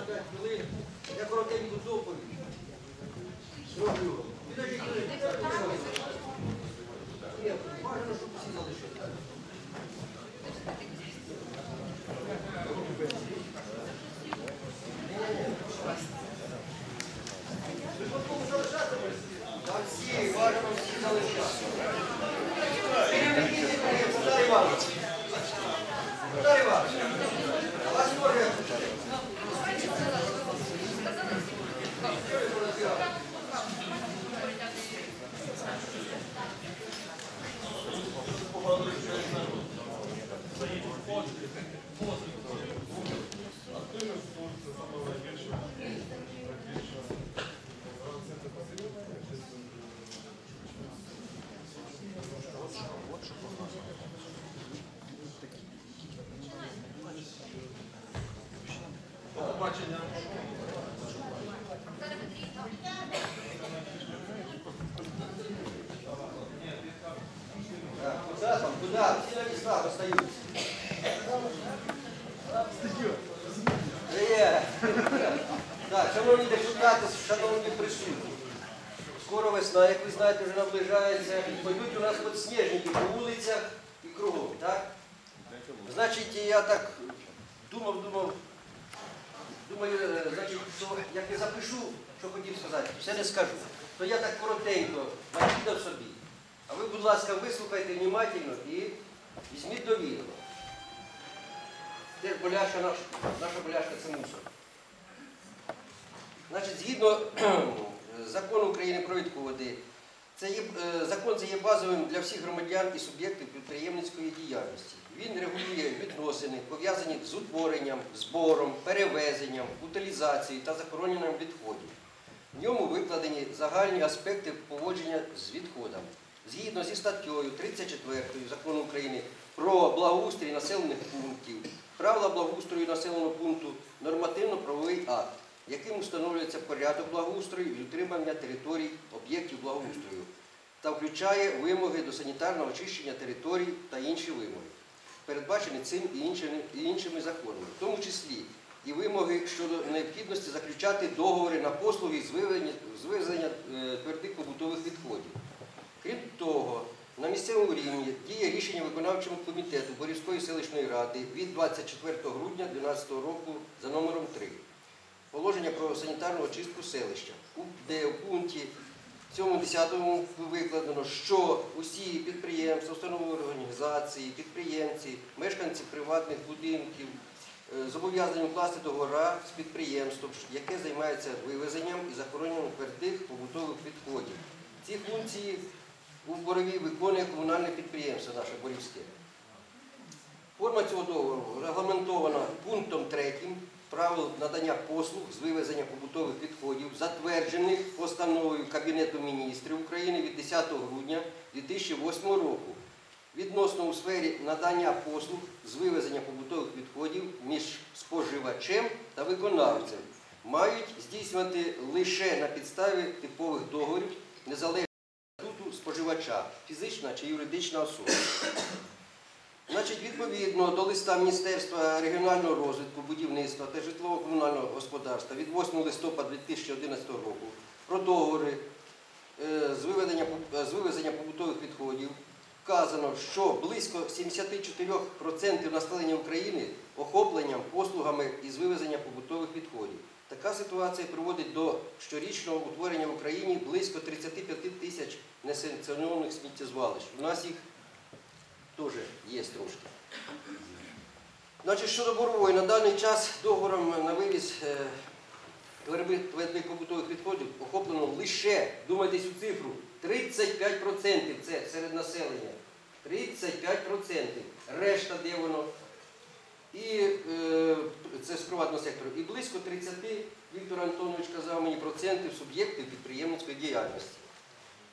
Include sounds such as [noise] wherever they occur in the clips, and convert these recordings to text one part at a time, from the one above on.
на 5 хвилин. Я коротеньку доповідь. Зроблю. Підождіть. Ні, бажано, щоб всі залишилися. Ви потім залишатимесь? Та всі, бажано всі залишатися. Віталій Іванович. Віталій Іванович. Вас теж. Так, Там? Куда? Всі на містах остаються. Є. Так, шановні депутати, шановні присутні. Скоро весна, як ви знаєте, вже наближається. Пойдуть у нас підсніжники по вулицях і кругом, так? Значить, я так думав, думав, думаю, е, як я запишу, що хотів сказати, все не скажу. То я так коротенько накидав собі. А ви, будь ласка, вислухайте внимательно і візьміть до відома. Теж боляшка наша, наша боляшка це мусор. Значить, згідно [clears throat] закону України про відходи, це є, е, закон це є базовим для всіх громадян і суб'єктів підприємницької діяльності. Він регулює відносини, пов'язані з утворенням, збором, перевезенням, утилізацією та захороненням відходів. В ньому викладені загальні аспекти поводження з відходами. Згідно зі статтею 34 закону України про благоустрій населених пунктів, правила благоустрою населеного пункту нормативно-правовий акт, яким встановлюється порядок благоустрою і утримання територій об'єктів благоустрою та включає вимоги до санітарного очищення територій та інші вимоги, передбачені цим і іншими, і іншими законами, в тому числі і вимоги щодо необхідності заключати договори на послуги з вивезення, з вивезення е, твердих побутових відходів. Крім того, на місцевому рівні діє рішення виконавчого комітету Борівської селищної ради від 24 грудня 2012 року за номером 3. Положення про санітарну очистку селища, де в пункті 7-10 викладено, що усі підприємства, установи організації, підприємці, мешканці приватних будинків е, зобов'язані укласти договора з підприємством, яке займається вивезенням і захороненням твердих побутових відходів. Ці функції у Борові виконує комунальне підприємство наше Борівське. Форма цього договору регламентована пунктом 3 правил надання послуг з вивезення побутових відходів, затверджених постановою Кабінету міністрів України від 10 грудня 2008 року відносно у сфері надання послуг з вивезення побутових відходів між споживачем та виконавцем мають здійснювати лише на підставі типових договорів незалежно споживача, фізична чи юридична особа. Значить, відповідно до листа Міністерства регіонального розвитку, будівництва та житлово-комунального господарства від 8 листопада 2011 року про договори е, е, з вивезення побутових відходів вказано, що близько 74% населення України охопленням послугами із вивезення побутових відходів. Така ситуація приводить до щорічного утворення в Україні близько 35 тисяч несанкціонованих сміттєзвалищ. У нас їх теж є трошки. Значить, щодо борової, на даний час договором на вивіз е, твердих побутових відходів охоплено лише, думайте цю цифру, 35% це серед населення. 35%. Решта де воно. І е, це з приватного сектору. І близько 30, Віктор Антонович казав мені, процентів суб'єктів підприємницької діяльності.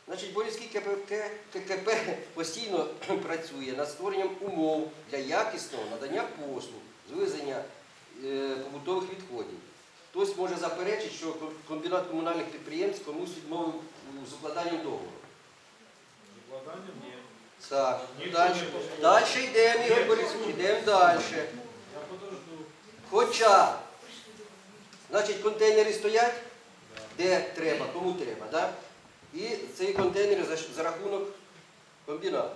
Значить, Борівський КПК, ККП постійно [clears throat] працює над створенням умов для якісного надання послуг з вивезення е, побутових відходів. Хтось може заперечити, що комбінат комунальних підприємств комусь відмовив з укладанням договору. Закладання ні. Так. Далі йдемо, Ігор Борисович, йдемо далі. Хоча Значить, контейнери стоять, де треба, кому треба. Да? І ці контейнери за, за рахунок комбінату.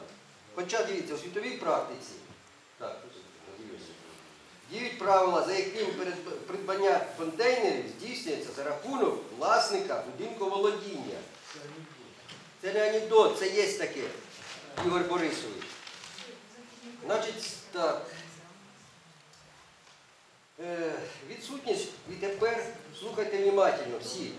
Хоча дивіться, у світовій практиці так, діють правила, за яким придбання контейнерів здійснюється за рахунок власника будинку володіння. Це не анекдот, це є таке, Ігор Борисович. Значить, так. Е, відсутність, і тепер слухайте внимательно всі.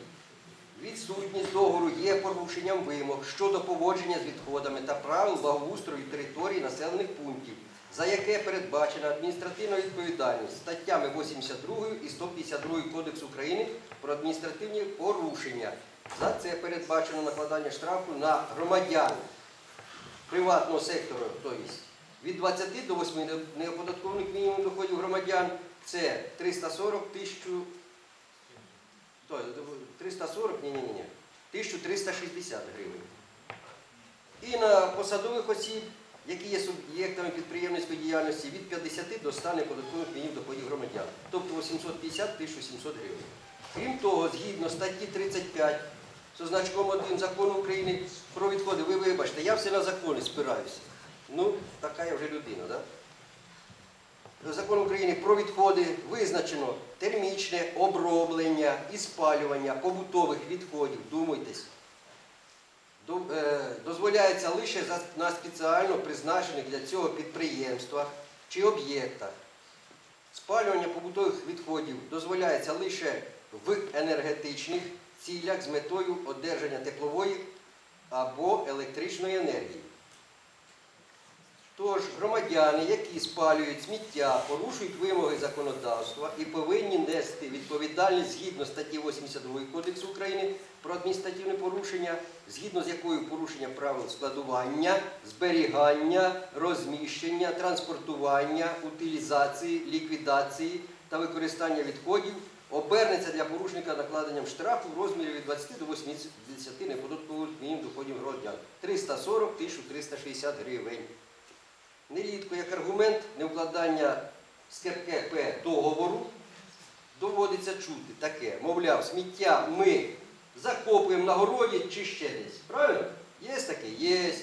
Відсутність договору є порушенням вимог щодо поводження з відходами та правил благоустрою території населених пунктів, за яке передбачена адміністративна відповідальність статтями 82 і 152 Кодексу України про адміністративні порушення. За це передбачено накладання штрафу на громадян приватного сектору, тобто від 20 до 8 неоподаткованих мінімум доходів громадян це 340 тисячу. 340, ні, ні, ні, 1360 гривень. І на посадових осіб, які є суб'єктами підприємницької діяльності від 50 до 100 неподаткових мінімум доходів громадян, тобто 850 1700 гривень. Крім того, згідно статті 35 з значком 1 закону України про відходи, ви вибачте, я все на закони спираюся. Ну, така я вже людина, так? Закон України про відходи визначено термічне оброблення і спалювання побутових відходів. Думайтесь. Е, Дозволяється лише на спеціально призначених для цього підприємствах чи об'єктах. Спалювання побутових відходів дозволяється лише в енергетичних цілях з метою одержання теплової або електричної енергії. Тож громадяни, які спалюють сміття, порушують вимоги законодавства і повинні нести відповідальність згідно статті 82 Кодексу України про адміністративне порушення, згідно з якою порушення правил складування, зберігання, розміщення, транспортування, утилізації, ліквідації та використання відходів обернеться для порушника накладенням штрафу в розмірі від 20 до 80 неподаткових мінімум доходів громадян 340 1360 гривень. Нерідко як аргумент неукладання з КПК договору доводиться чути таке, мовляв, сміття ми закопуємо на городі чи ще десь. Правильно? Є таке? Є.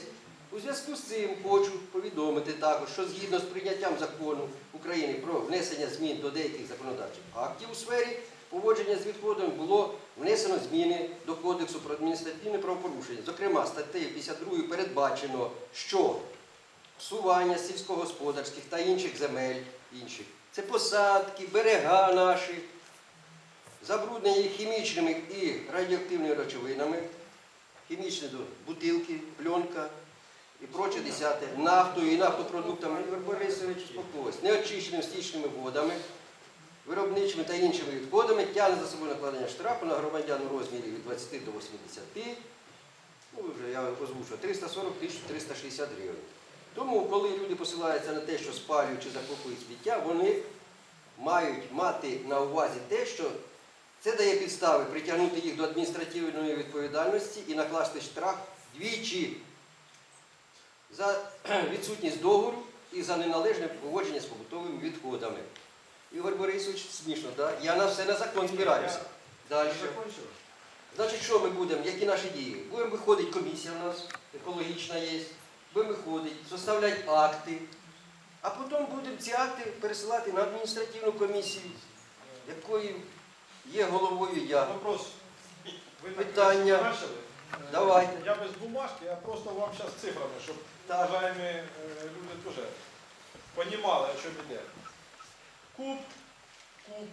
У зв'язку з цим хочу повідомити також, що згідно з прийняттям закону України про внесення змін до деяких законодавчих актів у сфері поводження з відходами було внесено зміни до Кодексу про адміністративне правопорушення. Зокрема, статтею 52 передбачено, що псування сільськогосподарських та інших земель інших. Це посадки, берега наші, забруднення їх хімічними і радіоактивними речовинами, хімічні бутилки, пленка і проче десяте, нафтою і нафтопродуктами, Ігор Борисович, успокойся, неочищеними стічними водами, виробничими та іншими відходами тягне за собою накладення штрафу на громадян у розмірі від 20 до 80, ну вже я озвучу, 340 тисяч 360 гривень. Тому, коли люди посилаються на те, що спалюють чи закопують сміття, вони мають мати на увазі те, що це дає підстави притягнути їх до адміністративної відповідальності і накласти штраф двічі за [clears throat] відсутність договору і за неналежне поводження з побутовими відходами. Ігор Борисович, смішно, так? Я на все на закон спираюся. Далі. Значить, що ми будемо, які наші дії? Будемо виходити, комісія в нас екологічна є, будемо виходити, составляти акти, а потім будемо ці акти пересилати на адміністративну комісію, якою є головою я. Вопрос. Ви так Питання. почали? Е, Давайте. Я без бумажки, я просто вам зараз цифрами, щоб Так. уважаемі е, люди теж понімали, о чому йде. Куб, куб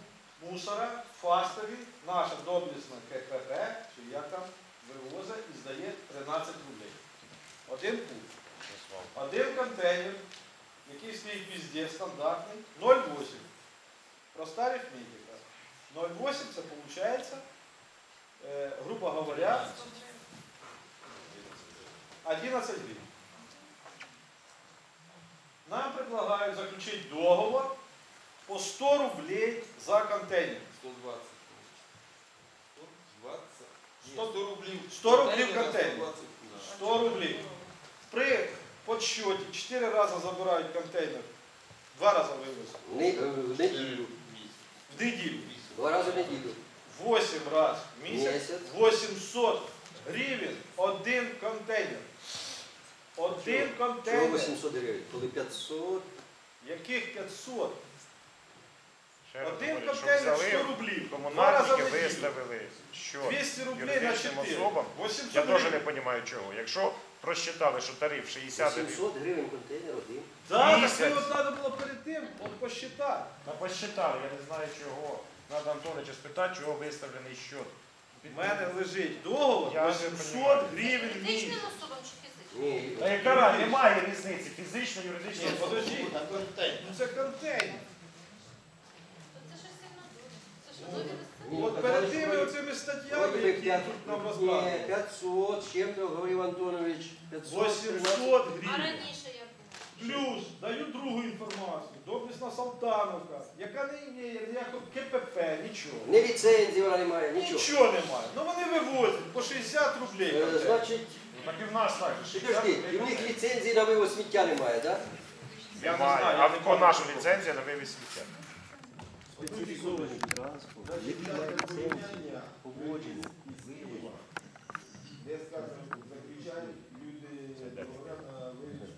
мусора, фастові, наша доблісна КПП, чи як там, вивозить і здає 13 рублей. Один куб. Один контейнер, який стоїть везде, стандартний, 0,8. Проста арифметика. 0,8 це виходить, е, грубо говоря, 11 гривен. Нам предлагают заключить договор по 100 рублей за контейнер. 120. 120. 100 100 рублів. 100 рублів контейнер. 120. 100 рублей. При подсчете 4 раза забирають контейнер, 2 рази вивезуть. Не- е, в неділю. В неділю. Два рази в неділю. 8 разів в місяць, Місяць. 800 гривень один контейнер. Один Чого контейнер. 800 гривень? Коли 500, Яких 500? Ще раз Один говорю, щоб контейнер взяли 100 рублів. Два Комунальники рази в неділю. виставили, що 200 рублей на юридичним 4. особам. 800 Я теж не гривень. розумію чого. Якщо просчитали, що тариф 60 гривень, 800 гривень контейнер один. Да, так Місяць. це от треба було перед тим от посчитати. та посчитали, я не знаю чого. Надо Антоновича спитати, чого виставлений счет. У мене лежить договор Я не 800 понімаю. гривень в місяць. Фізичним особам чи фізичним? Ні. Та яка разниця? немає різниці, фізично, юридично. Ні, подожди. Ну це контейнер. То це щось сильно дуже. Це ж нові листи. Ні, От так перед вони тими ж оцими статтями, які тут нам ні, 500, з чим-то говорив Антонович. 500, 800 А гривень. раніше як? Плюс даю другу інформацію. Доблісна Салтановка, яка не має ніякого КПП, нічого. Не ліцензії вона не має, нічого. Нічого немає. Ну вони вивозять по 60 рублей. Е, контейнер. Значить, Ну, Так і в нас так. же, 60 підожди, і в них ліцензії на вивоз сміття немає, так? Я не знаю, А я в не пам'ятаю. нашу ліцензію на вивіз сміття. Спеціалізований транспорт, який має ліцензію, поводження, вивоз. Де сказано, заключають люди на вивіз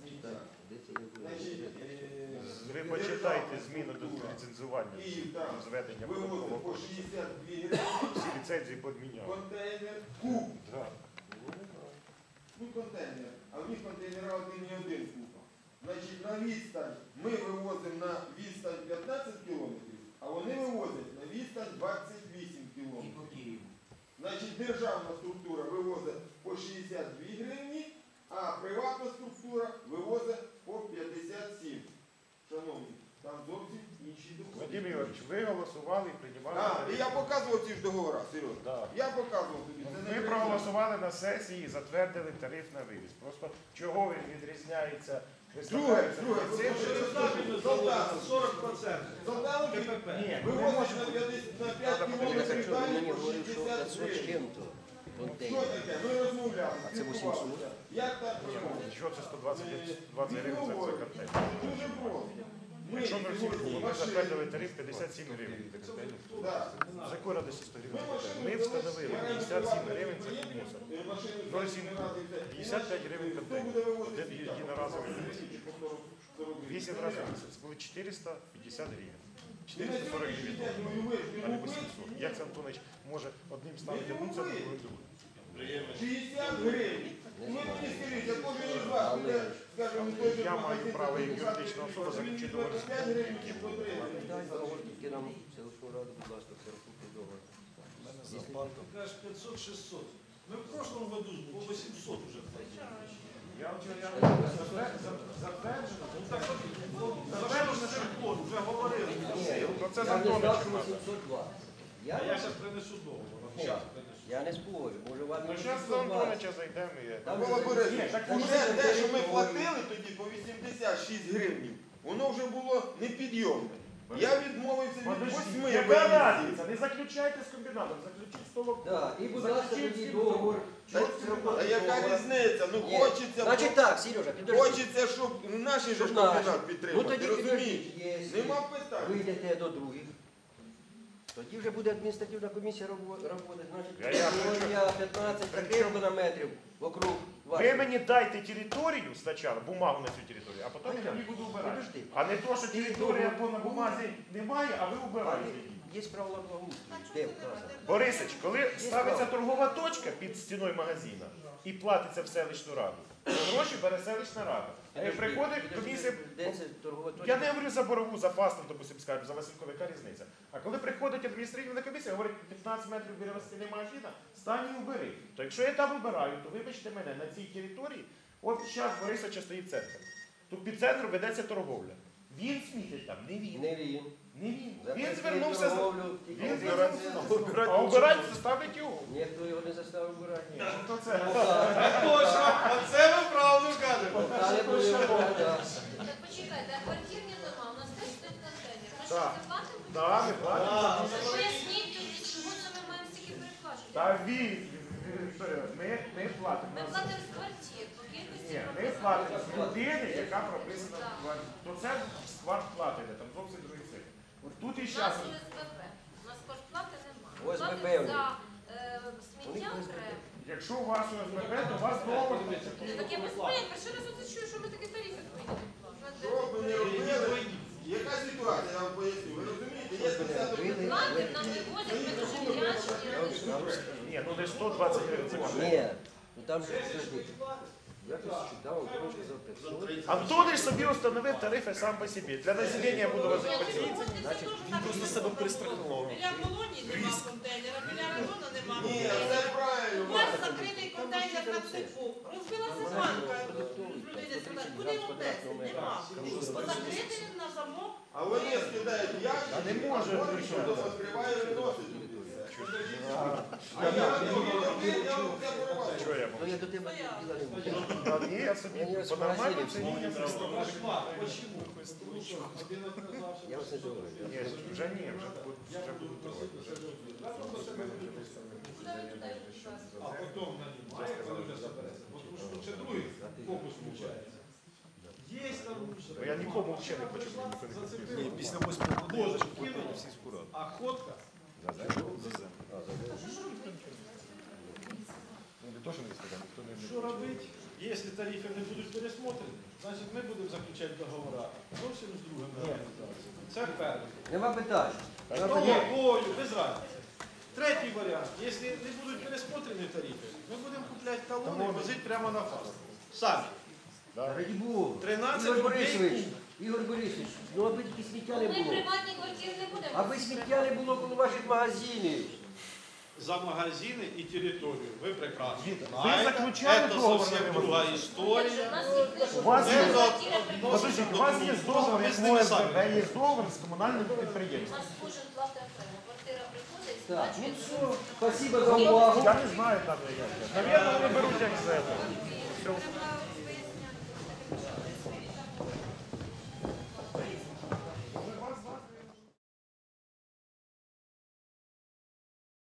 сміття. Так, де це я Значить, буду? е, Ви почитайте зміни до ліцензування зведення податкового. 62 [clears throat] гривні, Всі ліцензії підміняли. контейнер, куб. Да. Ну, контейнер. А в них контейнера один і один купа. Значить, на відстань ми вивозимо на відстань 15 кілометрів, а вони вивозять на відстань 28 кілометрів. Значить, державна структура вивозить по 62 гривні, а приватна структура вивозить по 57. Шановні, там зовсім інші доходи. Вадим Ігорович, ви голосували і приймали. А, і я показував ці ж договори. Да. Я показував тобі. Це не Ми брехня. проголосували на сесії і затвердили тариф на вивіз. Просто чого він відрізняється? Друге, друге, це Солдатам 40%. Солдатам КПП. Ні, ми не на 5 Надо Я кілометрів далі по що 60 гривень. Що таке? Ми розмовляли. А це 800? спілкувалися. Як так? Що це 120 20 гривень за цей контейнер? Якщо ми сьогодні ми затвердили тариф 57 гривень. За якої радості 100 Ми гривень? Ми встановили 57 гривень це приїдемо, мусор. е, машину 0,7 забирати, все. 55 гривень контейнер. Один єдиноразовий По вивіз. 40 гривень. 8 разів в місяць. Були 450 гривень. І 440 гривень. А не 800. Як це Антонович може одним ставити мусор, не другим другим? 60 гривень. Ну, мені скажіть, а кожен із вас Але буде, скажімо, той же Я маю магазин, право як який юридична особа він заключити договір з 5 гривень, чи по 3 гривні. Дай договор, тільки нам селищну раду, будь ласка, договор. Ти кажеш 500-600. Ми в прошлом году по 800 вже платили. Я затверджено. Ну так от, ну, затверджено вже говорили. Ні, Ну це я не знав, Антоновичем 802. А Я, я зараз принесу договор. Я не спорю, може вам Ну не зараз до 820. Антоновича зайдемо і... Там Микола Борисович, уже те, що ми платили тоді по 86 гривень, воно вже було непідйомне. Я відмовився від Подожди, 8 яка разниця? Не заключайте з комбінатом, заключіть з толоком. Да, і будь ласка, тоді договор. Та, чітко яка різниця? Ну хочеться, Значить так, Сережа, підожди. хочеться, щоб наші ж Щоб наші. комбінат Ну тоді розумієш? підождіть, якщо Нема питань. вийдете до других, тоді вже буде адміністративна комісія роботи. Значить, територія 15 таких метрів вокруг Ви мені дайте територію спочатку, бумагу на цю територію, а потім я її буду обирати. А не то, що територія або на бумазі немає, а ви обираєте. її. Є правила благоустрою. Борисич, коли ставиться торгова точка під стіною магазина і платиться в селищну раду, то гроші бере селищна рада. А як приходить комісія. Я не говорю за борову, за фастом, допустим, скажу, за Василькове, яка різниця. А коли приходить адміністративна комісія, говорить 15 метрів біля стіни магазина, стань і убери. То якщо я там убираю, то вибачте мене, на цій території, от зараз Борисовича стоїть центр. Тут під центром ведеться торговля. Він смітить там, не він. Не він. Не він. Він звернувся за. Він звернувся. А убирати заставлять його. Ніхто його не заставив вибирати. Ні, ну то це. [laughs] Точно, оце ви правду кажете. Але були. Так почекайте, а квартирні дома, у нас теж стоїть контейнер. Ми що, Так. це платимо? Да. Так Поясніть тоді, чому це ми маємо стільки переплачувати? Та він, ми, ми платимо. Ми платимо з квартир, по кількості Ні, ми прописано. платимо з людини, яка прописана в квартирі. То це скварт плати, там зовсім другий цифр. От тут і У нас зараз. ОСББ. З ОСББ платить у них. за е, сміття окремо. Якщо у вас ОСББ, то у вас договор. Ну, Так я без поняття, перший раз оце чую, що ми такі тарифи повинні Що б ви не робили, яка ситуація, я вам поясню. Ви розумієте, є спеціально Платить, нам вивозять, ми дуже вдячні. Ні, ну десь 120 гривень. Ні, ну там же подожди. Я тисячу дав, коротше за 500. Антониш собі установив тарифи сам по собі. Для населення буду пацієнтів. Він просто себе пристрахував. Біля колонії нема контейнера, біля району нема Ні, контейнера. У вас закритий контейнер на цепу. Розбилася банка. Людина сказала, куди йому нести? Нема. Позакрити він на замок. А вони скидають ящики, Та не може відкриває і виносить Що я Ну я до тебе діла не буду. Ні, я собі Мені ось по нормальній всі ціні можна я зробити. зроблю. Кошмар. Почему? Тому що. Я вас не думаю. Ні, вже ні, вже будуть вже будуть трохи. А потім нанімає, коли вже забереться. Тому що це другий фокус включається. Є там Ну, Я нікому взагалі не хочу. Ні, після восьмого години Боже, кинули всі скура. А ходка то, що не сказав, ніхто не Що робити? Якщо тарифи не будуть пересмотрені, значить ми будемо заключати договори зовсім з другими організаціями. Це перше. Нема питань. Новою, без разниці. Третій варіант. Якщо не будуть пересмотрені тарифи, ми будемо купляти талони і возити прямо на фаст. Самі. Раді Богу. 13 Ігор Ігор Борисович, ну аби тільки сміття Ми не було. приватні квартири не будемо. Аби сміття не було коло ваших магазинів. За магазини і територію. Ви прекрасно Ви знаєте. заключали Це договор зовсім на друга вивоз? історія. У вас є, подождіть, у вас є договор, як є договор з комунальним У підприємством. нас кожен платить окремо. Квартира приходить, Так, ну сплачує. все. Спасибо за увагу. Я не знаю там як. Наверное, вони беруть як з этого. Все.